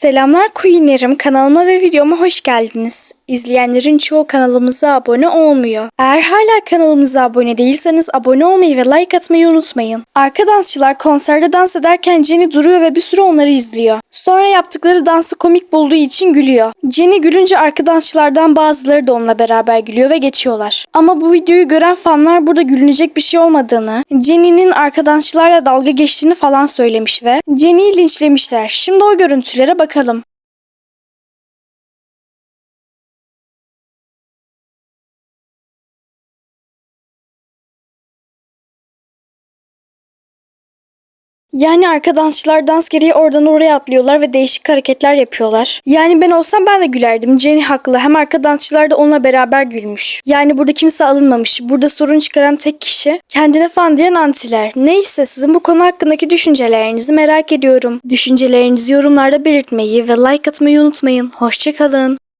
Selamlar Queenlerim kanalıma ve videoma hoş geldiniz. İzleyenlerin çoğu kanalımıza abone olmuyor. Eğer hala kanalımıza abone değilseniz abone olmayı ve like atmayı unutmayın. Arka dansçılar konserde dans ederken Jenny duruyor ve bir süre onları izliyor. Sonra yaptıkları dansı komik bulduğu için gülüyor. Jenny gülünce arka dansçılardan bazıları da onunla beraber gülüyor ve geçiyorlar. Ama bu videoyu gören fanlar burada gülünecek bir şey olmadığını, Jenny'nin arka dansçılarla dalga geçtiğini falan söylemiş ve Jenny'yi linçlemişler. Şimdi o görüntülere bakalım. Yani arka dansçılar dans gereği oradan oraya atlıyorlar ve değişik hareketler yapıyorlar. Yani ben olsam ben de gülerdim. Jenny haklı. Hem arka dansçılar da onunla beraber gülmüş. Yani burada kimse alınmamış. Burada sorun çıkaran tek kişi kendine fan diyen antiler. Neyse sizin bu konu hakkındaki düşüncelerinizi merak ediyorum. Düşüncelerinizi yorumlarda belirtmeyi ve like atmayı unutmayın. Hoşçakalın.